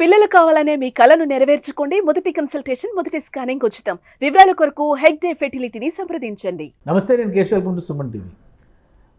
పిల్లలు కావాలనే మీ కలను నెరవేర్చుకోండి. మొదటి కన్సల్టేషన్ మొదటి స్కానింగ్ ఉచితం. వివరాల కొరకు హెగ్ డే ఫెర్టిలిటీని సంప్రదించండి. నమస్తే నేను Keshav welcome to Suman TV.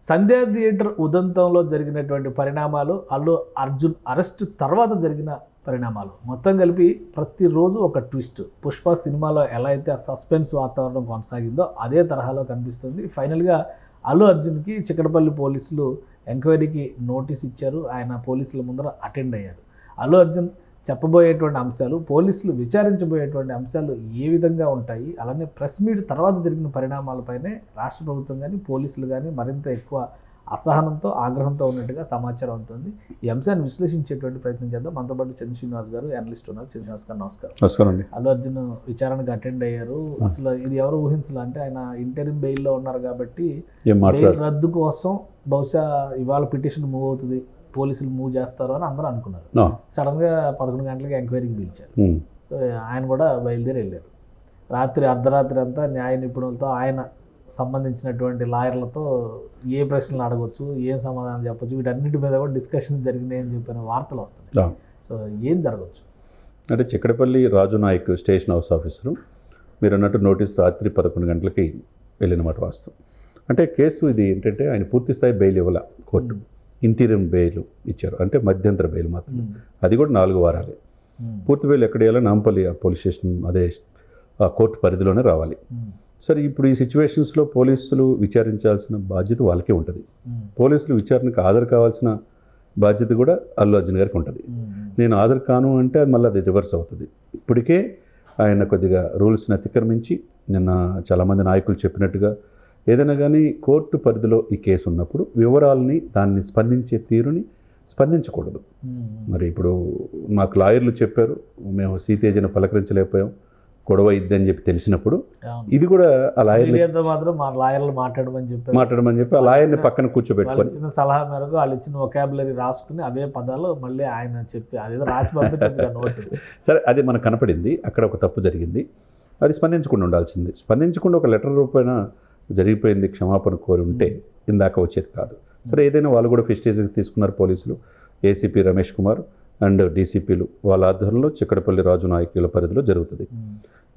Sandhya theatre ఉదంతంలో జరిగినటువంటి పరిణామాలు అల్లు అర్జున్ అరెస్ట్ తర్వాత జరిగిన పరిణామాలు. మొత్తం కలిపి ప్రతిరోజు ఒక ట్విస్ట్. పుష్ప సినిమాలో ఎలా అయితే ఆ సస్పెన్స్ వాతావరణం కొనసాగిందో అదే తరహాలో కనిపిస్తుంది. ఫైనల్గా అల్లు అర్జున్కి చిక్కడపల్లి పోలీసులు ఎంక్వైరీకి నోటీస్ ఇచ్చారు. ఆయన పోలీసుల ముందర అటెండ్ అయ్యారు. అల్లు అర్జున్ చెప్పబోయేటువంటి అంశాలు పోలీసులు విచారించబోయేటువంటి అంశాలు ఏ విధంగా ఉంటాయి అలానే ప్రెస్ మీట్ తర్వాత జరిగిన పరిణామాలపైనే రాష్ట్ర ప్రభుత్వం కానీ పోలీసులు కానీ మరింత ఎక్కువ అసహనంతో ఆగ్రహంతో ఉన్నట్టుగా సమాచారం అవుతుంది ఈ అంశాన్ని విశ్లేషించేటువంటి ప్రయత్నం చేద్దాం. మనతో పాటు చంద్ర శ్రీనివాస్ గారు అనలిస్ట్ ఉన్నారు. చంద్ర శ్రీనివాస్ గారు నమస్కారం. నమస్కారం అండి. అల్లు అర్జున్ విచారణకు అటెండ్ అయ్యారు. అసలు ఇది ఎవరు ఊహించాలి. అంటే ఆయన ఇంటరిమ్ బెయిల్లో ఉన్నారు కాబట్టి బెయిల్ రద్దు కోసం బహుశా ఇవాళ పిటిషన్ మూవ్ అవుతుంది. పోలీసులు మూవ్ చేస్తారు అని అందరూ అనుకున్నారు. సడన్గా పదకొండు గంటలకి ఎంక్వైరీకి పిలిచారు. ఆయన కూడా బయలుదేరి వెళ్ళారు. రాత్రి అర్ధరాత్రి అంతా న్యాయ నిపుణులతో ఆయన సంబంధించినటువంటి లాయర్లతో ఏ ప్రశ్నలు అడగొచ్చు ఏం సమాధానం చెప్పొచ్చు వీటన్నిటి మీద కూడా డిస్కషన్స్ జరిగినాయి అని చెప్పిన వార్తలు వస్తున్నాయి. సో ఏం జరగచ్చు? అంటే Chikkadpally Raju Naik station house officer మీరు అన్నట్టు నోటీస్ రాత్రి పదకొండు గంటలకి వెళ్ళిన మాట వాస్తవం. అంటే కేసు ఇది ఏంటంటే ఆయన పూర్తి స్థాయి బెయిల్ ఇవ్వాల కోర్టు. ఇంటీరియం బెయిల్ ఇచ్చారు. అంటే మధ్యంతర బెయిల్ మాత్రం అది కూడా నాలుగు వారాలే. పూర్తి బెయిల్ ఎక్కడ వేయాలో నాంపల్లి పోలీస్ స్టేషన్ అదే ఆ కోర్టు పరిధిలోనే రావాలి. సరే ఇప్పుడు ఈ సిచ్యువేషన్స్లో పోలీసులు విచారించాల్సిన బాధ్యత వాళ్ళకే ఉంటుంది. పోలీసులు విచారణకు హాజరు కావాల్సిన బాధ్యత కూడా అల్లు అర్జున్ గారికి ఉంటుంది. నేను హాజరు కాను అంటే అది మళ్ళీ అది రివర్స్ అవుతుంది. ఇప్పటికే ఆయన కొద్దిగా రూల్స్ని అతిక్రమించి నిన్న చాలామంది నాయకులు చెప్పినట్టుగా ఏదైనా కానీ కోర్టు పరిధిలో ఈ కేసు ఉన్నప్పుడు వివరాలని దాన్ని స్పందించే తీరుని స్పందించకూడదు. మరి ఇప్పుడు మాకు లాయర్లు చెప్పారు మేము సీతేజను పలకరించలేకపోయాం గొడవ ఇద్ది అని చెప్పి తెలిసినప్పుడు ఇది కూడా ఆ లాయర్లు మీడియాతో మాత్రం మా లాయర్లు మాట్లాడమని చెప్పారు. మాట్లాడమని చెప్పి ఆ లాయర్ని పక్కన కూర్చోబెట్టుకొని ఇచ్చిన సలహా మేరకు వాళ్ళు ఇచ్చిన ఒకాబులరీ రాసుకుని అవే పదాలు మళ్ళీ ఆయన చెప్పి అదేదో రాసి నోటు. సరే అది మనకు కనపడింది. అక్కడ ఒక తప్పు జరిగింది. అది స్పందించకుండా ఉండాల్సింది. స్పందించకుండా ఒక లెటర్ రూపాయన జరిగిపోయింది క్షమాపణ కోరి ఉంటే ఇందాక వచ్చేది కాదు. సరే ఏదైనా వాళ్ళు కూడా ఫెస్టేజ్కి తీసుకున్నారు పోలీసులు. ఏసీపీ రమేష్ కుమార్ అండ్ డీసీపీలు వాళ్ళ ఆధ్వర్యంలో చిక్కడపల్లి రాజు నాయకుల పరిధిలో జరుగుతుంది.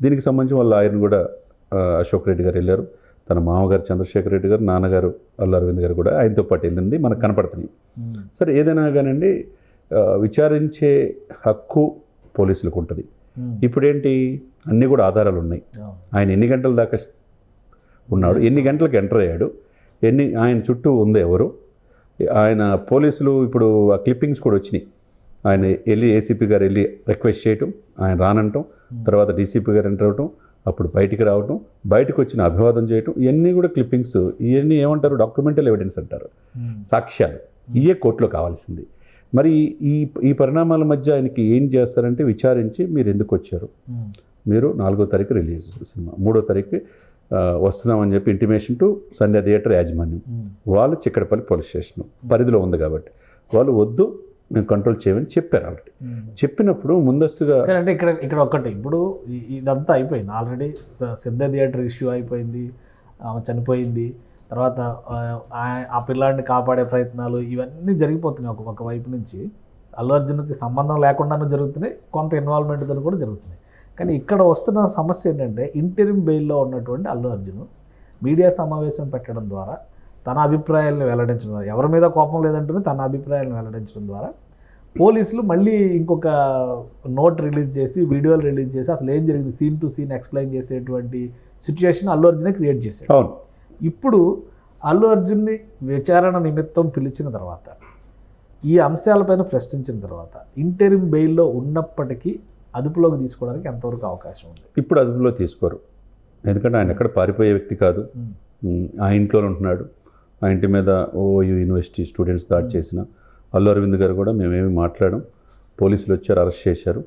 దీనికి సంబంధించి వాళ్ళ ఆయన్ని కూడా అశోక్ రెడ్డి గారు వెళ్ళారు. తన మామగారు చంద్రశేఖర్ రెడ్డి గారు నాన్నగారు అల్లు అరవింద్ గారు కూడా ఆయనతో పాటు వెళ్ళింది. మనకు కనపడుతున్నాయి. సరే ఏదైనా కానివ్వండి విచారించే హక్కు పోలీసులకు ఉంటుంది. ఇప్పుడేంటి? అన్నీ కూడా ఆధారాలు ఉన్నాయి. ఆయన ఎన్ని గంటల దాకా ఉన్నాడు. ఎన్ని గంటలకు ఎంటర్ అయ్యాడు? ఎన్ని ఆయన చుట్టూ ఉంది ఎవరు? ఆయన పోలీసులు ఇప్పుడు ఆ క్లిప్పింగ్స్ కూడా వచ్చినాయి. ఆయన వెళ్ళి ఏసీపీ గారు వెళ్ళి రిక్వెస్ట్ చేయటం ఆయన రానంటం తర్వాత డీసీపీ గారు ఎంటర్ అవటం అప్పుడు బయటికి రావటం బయటకు వచ్చిన అభివాదం చేయటం ఇవన్నీ కూడా క్లిప్పింగ్స్ ఇవన్నీ ఏమంటారు? డాక్యుమెంటల్ ఎవిడెన్స్ అంటారు. సాక్ష్యాలు. ఇవే కోర్టులో కావాల్సింది. మరి ఈ ఈ పరిణామాల మధ్య ఆయనకి ఏం చేస్తారంటే విచారించి మీరు ఎందుకు వచ్చారు? మీరు నాలుగో తారీఖు రిలీజ్ సినిమా. మూడో తారీఖు వస్తున్నామని చెప్పి ఇంటిమేషన్ టు సంధ్యా థియేటర్ యాజమాన్యం. వాళ్ళు చిక్కడపల్లి పోలీస్ స్టేషన్ పరిధిలో ఉంది కాబట్టి వాళ్ళు వద్దు మేము కంట్రోల్ చేయమని చెప్పారు ఆల్రెడీ. చెప్పినప్పుడు ముందస్తుగా అంటే ఇక్కడ ఇక్కడ ఒక్కటి ఇప్పుడు ఇదంతా అయిపోయింది. ఆల్రెడీ సిద్ధ థియేటర్ ఇష్యూ అయిపోయింది ఆమె చనిపోయింది. తర్వాత ఆ, పిల్లాడిని కాపాడే ప్రయత్నాలు ఇవన్నీ జరిగిపోతున్నాయి ఒక ఒక వైపు నుంచి. అల్లు అర్జున్కి సంబంధం లేకుండానే జరుగుతున్నాయి కొంత ఇన్వాల్వ్మెంట్తో కూడా జరుగుతున్నాయి. కానీ ఇక్కడ వస్తున్న సమస్య ఏంటంటే ఇంటరిమ్ బెయిల్లో ఉన్నటువంటి అల్లు అర్జున్ మీడియా సమావేశం పెట్టడం ద్వారా తన అభిప్రాయాలను వెల్లడించడం ద్వారా ఎవరి మీద కోపం లేదంటూనే తన అభిప్రాయాలను వెల్లడించడం ద్వారా పోలీసులు మళ్ళీ ఇంకొక నోట్ రిలీజ్ చేసి వీడియోలు రిలీజ్ చేసి అసలు ఏం జరిగింది సీన్ టు సీన్ ఎక్స్ప్లెయిన్ చేసేటువంటి సిచ్యుయేషన్ అల్లు అర్జునే క్రియేట్ చేశాడు. అవును. ఇప్పుడు అల్లు అర్జున్ని విచారణ నిమిత్తం పిలిచిన తర్వాత ఈ అంశాలపైన ప్రశ్నించిన తర్వాత ఇంటరిమ్ బెయిల్లో ఉన్నప్పటికీ అదుపులోకి తీసుకోవడానికి ఎంతవరకు అవకాశం ఉంది? ఇప్పుడు అదుపులో తీసుకోరు. ఎందుకంటే ఆయన ఎక్కడ పారిపోయే వ్యక్తి కాదు. ఆ ఇంట్లోనే ఉంటున్నాడు. ఆ ఇంటి మీద ఓయూ యూనివర్సిటీ స్టూడెంట్స్ దాడి చేసిన అల్లు అరవింద్ గారు కూడా మేమేమి మాట్లాడడం పోలీసులు వచ్చారు అరెస్ట్ చేశారు.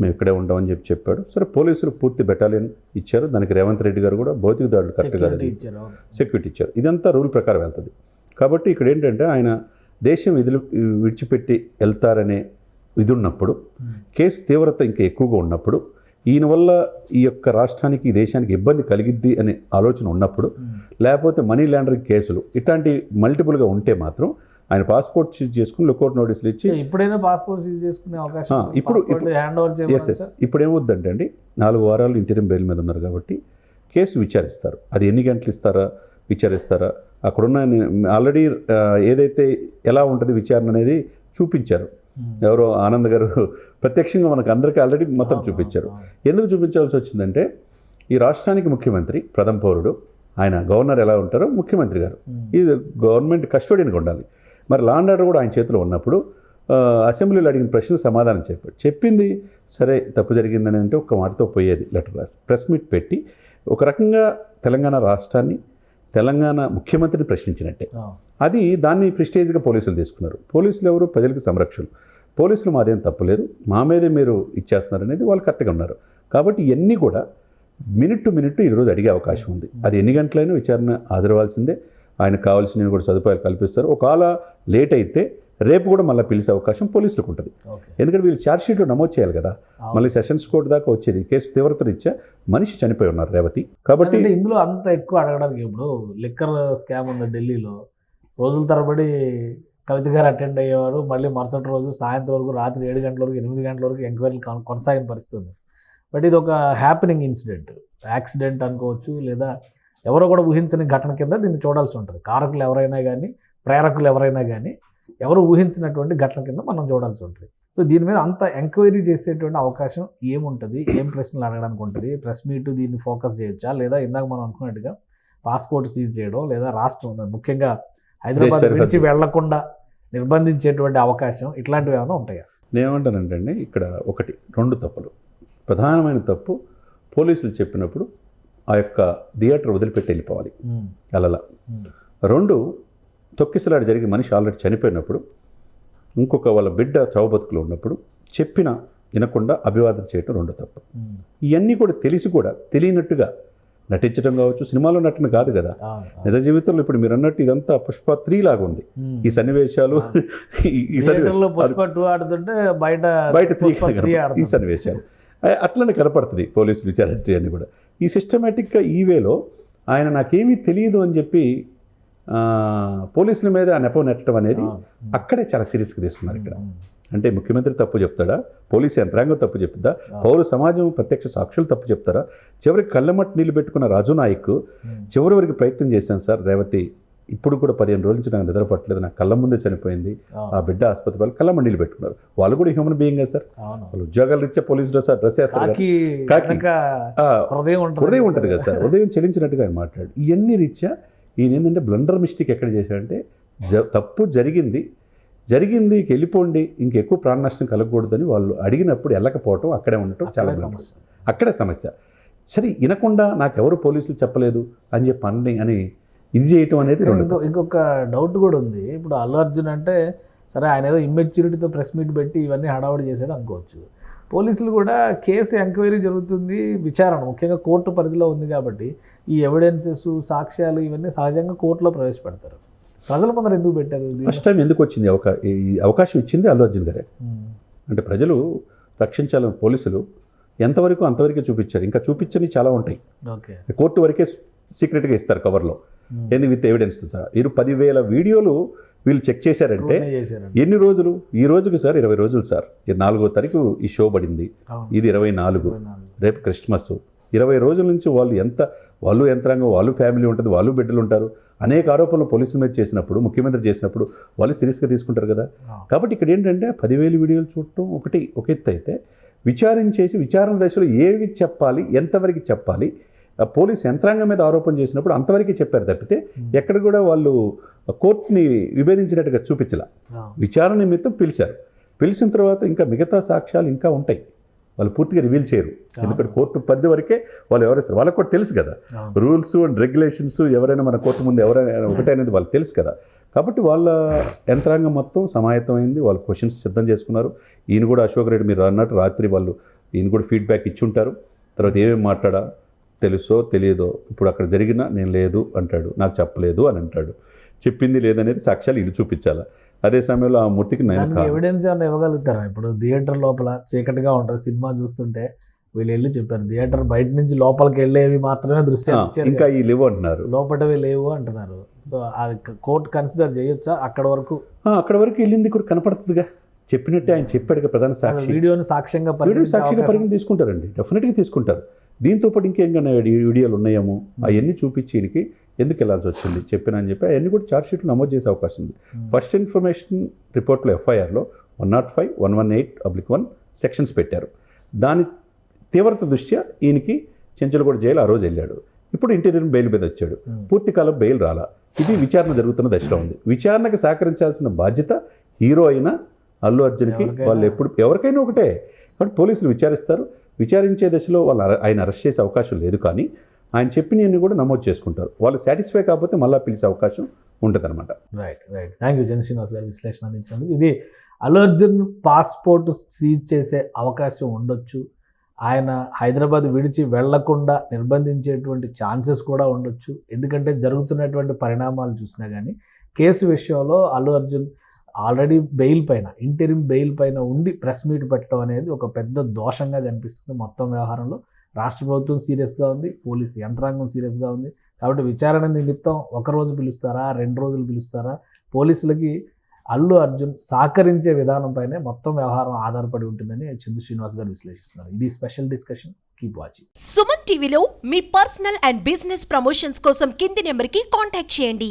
మేము. ఇక్కడే ఉంటామని చెప్పి చెప్పాడు. సరే పోలీసులు పూర్తి బెటాలియన్ ఇచ్చారు. దానికి రేవంత్ రెడ్డి గారు కూడా భౌతిక దాడులు కరెక్ట్గా సెక్యూరిటీ ఇచ్చారు ఇదంతా రూల్ ప్రకారం వెళ్తుంది. కాబట్టి ఇక్కడ ఏంటంటే ఆయన దేశం విధులు విడిచిపెట్టి వెళ్తారనే ఇది ఉన్నప్పుడు కేసు తీవ్రత ఇంకా ఎక్కువగా ఉన్నప్పుడు ఈయన వల్ల ఈ యొక్క రాష్ట్రానికి ఈ దేశానికి ఇబ్బంది కలిగిద్ది అనే ఆలోచన ఉన్నప్పుడు లేకపోతే మనీ లాండరింగ్ కేసులు ఇట్లాంటి మల్టిపుల్గా ఉంటే మాత్రం ఆయన పాస్పోర్ట్ సీజ్ చేసుకుని లుకౌట్ నోటీసులు ఇచ్చి ఇప్పుడైనా పాస్పోర్ట్ సీజ్ చేసుకునే అవకాశం ఇప్పుడు- ఎస్ ఎస్ ఇప్పుడు ఏమవుద్దంటే అండి నాలుగు వారాలు ఇంటీరియం బెయిల్ మీద ఉన్నారు కాబట్టి కేసు విచారిస్తారు. అది ఎన్ని గంటలు ఇస్తారా? విచారిస్తారా? అక్కడున్న ఆల్రెడీ ఏదైతే ఎలా ఉంటుంది విచారణ అనేది చూపించారు. ఎవరో ఆనంద్ గారు ప్రత్యక్షంగా మనకు అందరికీ ఆల్రెడీ మొత్తం చూపించారు. ఎందుకు చూపించాల్సి వచ్చిందంటే ఈ రాష్ట్రానికి ముఖ్యమంత్రి ప్రథమ పౌరుడు ఆయన గవర్నర్ ఎలా ఉంటారో ముఖ్యమంత్రి గారు. ఈ గవర్నమెంట్ కస్టోడియన్గా ఉండాలి. మరి లా అండ్ ఆర్డర్ కూడా ఆయన చేతిలో ఉన్నప్పుడు అసెంబ్లీలో అడిగిన ప్రశ్నలు సమాధానం చెప్పాడు. చెప్పింది సరే తప్పు జరిగిందని అంటే ఒక్క మాటతో పోయేది. లెటర్ రాసి ప్రెస్ మీట్ పెట్టి ఒక రకంగా తెలంగాణ రాష్ట్రాన్ని తెలంగాణ ముఖ్యమంత్రిని ప్రశ్నించినట్టే. అది దాన్ని ప్రిస్టేజ్గా పోలీసులు తీసుకున్నారు. పోలీసులు ఎవరు? ప్రజలకు సంరక్షణలు పోలీసులు మాదేం తప్పులేదు. మా మీదే మీరు ఇచ్చేస్తున్నారు అనేది వాళ్ళు కరెక్ట్గా ఉన్నారు. కాబట్టి ఇవన్నీ కూడా మినిట్ టు మినిట్ ఈరోజు అడిగే అవకాశం ఉంది. అది ఎన్ని గంటలైనా విచారణ హాజరవ్వాల్సిందే ఆయనకు కావాల్సిన కూడా సదుపాయాలు కల్పిస్తారు. ఒకవేళ లేట్ అయితే రేపు కూడా మళ్ళీ పిలిచే అవకాశం పోలీసులకు ఉంటుంది. ఎందుకంటే వీళ్ళు ఛార్జ్ షీట్లో నమోదు చేయాలి కదా. మళ్ళీ సెషన్స్ కోర్టు దాకా వచ్చేది. కేసు తీవ్రత రీత్యా మనిషి చనిపోయి ఉన్నారు రేవతి. కాబట్టి ఇందులో అంత ఎక్కువ అడగడానికి ఇప్పుడు లిక్కర్ స్కామ్ ఉంది ఢిల్లీలో. రోజుల తరబడి కవిత గారు అటెండ్ అయ్యేవారు. మళ్ళీ మరుసటి రోజు సాయంత్రం వరకు రాత్రి ఏడు గంటల వరకు ఎనిమిది గంటల వరకు ఎంక్వైరీ కొనసాగిన పరిస్థితి ఉంది బట్ ఇది ఒక హ్యాపెనింగ్ ఇన్సిడెంట్ యాక్సిడెంట్ అనుకోవచ్చు లేదా ఎవరో కూడా ఊహించని ఘటన కింద దీన్ని చూడాల్సి ఉంటుంది. కారకులు ఎవరైనా కానీ ప్రేరకులు ఎవరైనా కానీ ఎవరు ఊహించినటువంటి ఘటన కింద మనం చూడాల్సి ఉంటుంది. సో దీని మీద అంత ఎంక్వైరీ చేసేటువంటి అవకాశం ఏముంటుంది? ఏం ప్రశ్నలు అడగడానికి ఉంటుంది? ప్రెస్ మీట్ దీన్ని ఫోకస్ చేయొచ్చా? లేదా ఇందాక మనం అనుకున్నట్టుగా పాస్పోర్ట్ సీజ్ చేయడం లేదా రాష్ట్రం ముఖ్యంగా హైదరాబాద్. విడిచి వెళ్ళకుండా నిర్బంధించేటువంటి అవకాశం ఇట్లాంటివి ఏమైనా ఉంటాయా? నేనేమంటానంటే ఇక్కడ ఒకటి రెండు తప్పులు. ప్రధానమైన తప్పు పోలీసులు చెప్పినప్పుడు ఆ యొక్క థియేటర్ వదిలిపెట్టి వెళ్ళిపోవాలి. అలలా. రెండు తొక్కిసలాట జరిగి మనిషి ఆల్రెడీ చనిపోయినప్పుడు ఇంకొక వాళ్ళ బిడ్డ చౌబతుకులు ఉన్నప్పుడు చెప్పిన వినకుండా అభివాదం చేయటం రెండు తప్పు. ఇవన్నీ కూడా తెలిసి కూడా తెలియనట్టుగా నటించడం కావచ్చు సినిమాలో నటన కాదు కదా. నిజ జీవితంలో ఇప్పుడు మీరు అన్నట్టు ఇదంతా పుష్ప త్రీ లాగా ఉంది. ఈ సన్నివేశాలు ఈ- ఆడుతుంటే బయట బయట త్రీ ఈ సన్నివేశాలు. అట్లనే కనపడుతుంది పోలీసులు విచారించడం అన్ని కూడా. ఈ సిస్టమేటిక్గా ఈ వేలో ఆయన నాకేమీ తెలియదు అని చెప్పి పోలీసుల మీద ఆ నెపం నెట్టడం అనేది అక్కడే చాలా సీరియస్గా తీసుకున్నారు ఇక్కడ. అంటే ముఖ్యమంత్రి తప్పు చెప్తాడా? పోలీసు యంత్రాంగం తప్పు చెప్తుందా? పౌర సమాజం ప్రత్యక్ష సాక్షులు తప్పు చెప్తారా? చివరికి కళ్ళమట్టు నీళ్ళు పెట్టుకున్న రాజు నాయక్ చివరి వరకు ప్రయత్నం చేశాను సార్. రేవతి ఇప్పుడు కూడా పదిహేను రోజుల నుంచి నాకు నిద్ర పట్టలేదు. నా కళ్ళ ముందే చనిపోయింది. ఆ. బిడ్డ ఆసుపత్రి వాళ్ళు కళ్ళ మండీలు పెట్టుకున్నారు. వాళ్ళు కూడా హ్యూమన్ బీయింగ్ సార్. వాళ్ళు ఉద్యోగాలు ఇచ్చే పోలీస్ డ్రెస్ డ్రెస్ వేస్తారు హృదయం ఉంటుంది. ఉదయం ఉంటుంది కదా సార్. ఉదయం చెల్లించినట్టుగా ఆయన మాట్లాడు. ఇవన్నీ రీత్యా ఈయన ఏంటంటే బ్లండర్ మిస్టేక్ ఎక్కడ చేశాడంటే తప్పు జరిగింది. జరిగింది వెళ్ళిపోండి ఇంకెక్కువ ప్రాణ నష్టం కలగకూడదని వాళ్ళు అడిగినప్పుడు వెళ్ళకపోవటం అక్కడే ఉండటం చాలా. సమస్య. అక్కడే సమస్య. సరే వినకుండా నాకెవరు పోలీసులు చెప్పలేదు అని చెప్పి అని అని ఇది చేయటం అనేది ఇంకొక డౌట్ కూడా ఉంది. ఇప్పుడు అల్లు అర్జున్ అంటే సరే ఆయన ఏదో ఇమ్మెచ్యూరిటీతో ప్రెస్ మీట్ పెట్టి ఇవన్నీ హడావుడి చేశాడు అనుకోవచ్చు. పోలీసులు కూడా కేసు ఎంక్వైరీ జరుగుతుంది విచారణ ముఖ్యంగా కోర్టు పరిధిలో ఉంది కాబట్టి ఈ ఎవిడెన్సెస్ సాక్ష్యాలు ఇవన్నీ సహజంగా కోర్టులో ప్రవేశపెడతారు. ప్రజల ముందర ఎందుకు పెట్టారు? ఫస్ట్ టైం ఎందుకు వచ్చింది? అవకాశం ఇచ్చింది అల్లు అర్జున్ గారే. ఉమ్. అంటే ప్రజలు రక్షించాలని పోలీసులు ఎంతవరకు అంతవరకే చూపించారు? ఇంకా చూపించని చాలా ఉంటాయి. ఓకే. కోర్టు వరకే సీక్రెట్గా ఇస్తారు కవర్లో. ఉమ్. ఏంది విత్ ఎవిడెన్స్? సార్ వీరు పదివేల వీడియోలు వీళ్ళు చెక్ చేశారంటే ఎన్ని రోజులు? ఈ రోజుకి సార్ ఇరవై రోజులు సార్. ఈ నాలుగో తారీఖు ఈ షో పడింది. ఇది ఇరవై నాలుగు. ఇరవై నాలుగు. రేపు క్రిస్మస్. ఇరవై రోజుల నుంచి వాళ్ళు ఎంత వాళ్ళు యంత్రాంగం వాళ్ళు ఫ్యామిలీ ఉంటుంది వాళ్ళు బిడ్డలు ఉంటారు. అనేక ఆరోపణలు పోలీసుల మీద చేసినప్పుడు ముఖ్యమంత్రి చేసినప్పుడు వాళ్ళు సీరియస్గా తీసుకుంటారు కదా. కాబట్టి ఇక్కడ ఏంటంటే పదివేలు వీడియోలు చూడటం ఒకటి ఒక ఎత్తు అయితే విచారించేసి విచారణ దశలో ఏవి చెప్పాలి ఎంతవరకు చెప్పాలి పోలీస్ యంత్రాంగం మీద ఆరోపణ చేసినప్పుడు అంతవరకే చెప్పారు తప్పితే ఎక్కడ కూడా వాళ్ళు కోర్టుని విభేదించినట్టుగా చూపించాల. విచారణ నిమిత్తం పిలిచారు. పిలిచిన తర్వాత ఇంకా మిగతా సాక్ష్యాలు ఇంకా ఉంటాయి. వాళ్ళు పూర్తిగా రివీల్ చేయరు. ఎందుకంటే కోర్టు పరిధి వరకే వాళ్ళు ఎవరేస్తారు వాళ్ళకి కూడా తెలుసు కదా. రూల్స్ అండ్ రెగ్యులేషన్స్ ఎవరైనా మన కోర్టు ముందు ఎవరైనా ఒకటే అనేది వాళ్ళకి తెలుసు కదా. కాబట్టి వాళ్ళ యంత్రాంగం మొత్తం సమాయత్తమైంది. వాళ్ళు క్వశ్చన్స్ సిద్ధం చేసుకున్నారు. ఈయన కూడా అశోక్ రెడ్డి మీరు అన్నట్టు రాత్రి వాళ్ళు ఈయన కూడా ఫీడ్బ్యాక్ ఇచ్చి ఉంటారు తర్వాత ఏమేమి మాట్లాడా? తెలుసో తెలియదో ఇప్పుడు అక్కడ జరిగినా నేను లేదు అంటాడు. నాకు చెప్పలేదు అని అంటాడు. చెప్పింది లేదనేది సాక్ష్యాలు ఇల్లు చూపించాలి. అదే సమయంలో ఆ మూర్తికి. ఎవిడెన్స్ ఏమైనా ఇవ్వగలుగుతారా? ఇప్పుడు థియేటర్ లోపల చీకటిగా ఉంటుంది సినిమా చూస్తుంటే వీళ్ళు వెళ్ళి చెప్పారు థియేటర్ బయట నుంచి లోపలికి వెళ్ళేవి మాత్రమే ఇచ్చారు ఇంకా ఈ లేవు అంటున్నారు. లోపటవి లేవు అంటున్నారు. అది కోర్టు కన్సిడర్ చేయొచ్చా? అక్కడ వరకు అక్కడ వరకు వెళ్ళింది కూడా కనపడుతుందిగా. చెప్పినట్టే ఆయన చెప్పాడు ప్రధాన సాక్షి. వీడియోని సాక్ష్యంగా వీడియో సాక్షిగా పరిగణ తీసుకుంటారండి. డెఫినెట్గా తీసుకుంటారు. దీంతో పాటు ఇంకేమైనా వీడియోలు ఉన్నాయేమో అవన్నీ చూపించి ఈయనకి ఎందుకు వెళ్ళాల్సి వచ్చింది చెప్పిన అని చెప్పి అవన్నీ కూడా ఛార్జ్ షీట్లు నమోదు చేసే అవకాశం ఉంది. ఫస్ట్ ఇన్ఫర్మేషన్ రిపోర్ట్లో ఎఫ్ఐఆర్లో one not five one one eight oblique one sections పెట్టారు. దాని తీవ్రత దృష్ట్యా ఈయనకి చెంచలగూడ జైలు ఆ రోజు వెళ్ళాడు. ఇప్పుడు ఇంటీరియర్ బెయిల్ మీద వచ్చాడు. పూర్తి కాలం బెయిల్ రాలా. ఇది విచారణ జరుగుతున్న దశలో ఉంది. విచారణకు సహకరించాల్సిన బాధ్యత హీరో అయినా అల్లు అర్జున్కి. వాళ్ళు ఎప్పుడు ఎవరికైనా ఒకటే. కాబట్టి పోలీసులు విచారిస్తారు. విచారించే దశలో వాళ్ళు ఆయన అరెస్ట్ చేసే అవకాశం లేదు కానీ ఆయన చెప్పినవన్నీ కూడా నమోదు చేసుకుంటారు. వాళ్ళు సాటిస్ఫై కాకపోతే మళ్ళీ పిలిచే అవకాశం ఉంటుంది అనమాట రైట్ రైట్ థ్యాంక్ యూ జన్ శ్రీనివాస్ గారు విశ్లేషణ అందించినందుకు. ఇది అల్లు అర్జున్ పాస్పోర్ట్ సీజ్ చేసే అవకాశం ఉండొచ్చు. ఆయన హైదరాబాద్ విడిచి వెళ్ళకుండా నిర్బంధించేటువంటి ఛాన్సెస్ కూడా ఉండొచ్చు. ఎందుకంటే జరుగుతున్నటువంటి పరిణామాలు చూసినా కానీ కేసు విషయంలో అల్లు అర్జున్ ఆల్రెడీ బెయిల్ పైన ఇంటరిమ్ బెయిల్ పైన ఉండి ప్రెస్ మీట్ పెట్టడం అనేది ఒక పెద్ద దోషంగా కనిపిస్తుంది మొత్తం వ్యవహారంలో. రాష్ట్ర ప్రభుత్వం సీరియస్గా ఉంది పోలీస్ యంత్రాంగం సీరియస్గా ఉంది. కాబట్టి విచారణ నిమిత్తం ఒక రోజు పిలుస్తారా రెండు రోజులు పిలుస్తారా? పోలీసులకి అల్లు అర్జున్ సహకరించే విధానంపైనే మొత్తం వ్యవహారం ఆధారపడి ఉంటుందని చందు శ్రీనివాస్ గారు విశ్లేషిస్తున్నారు. ఇది special discussion. Keep watching. Suman టీవీలో మీ పర్సనల్ అండ్ బిజినెస్ ప్రమోషన్స్ కోసం కింది నెంబర్కి కాంటాక్ట్ చేయండి.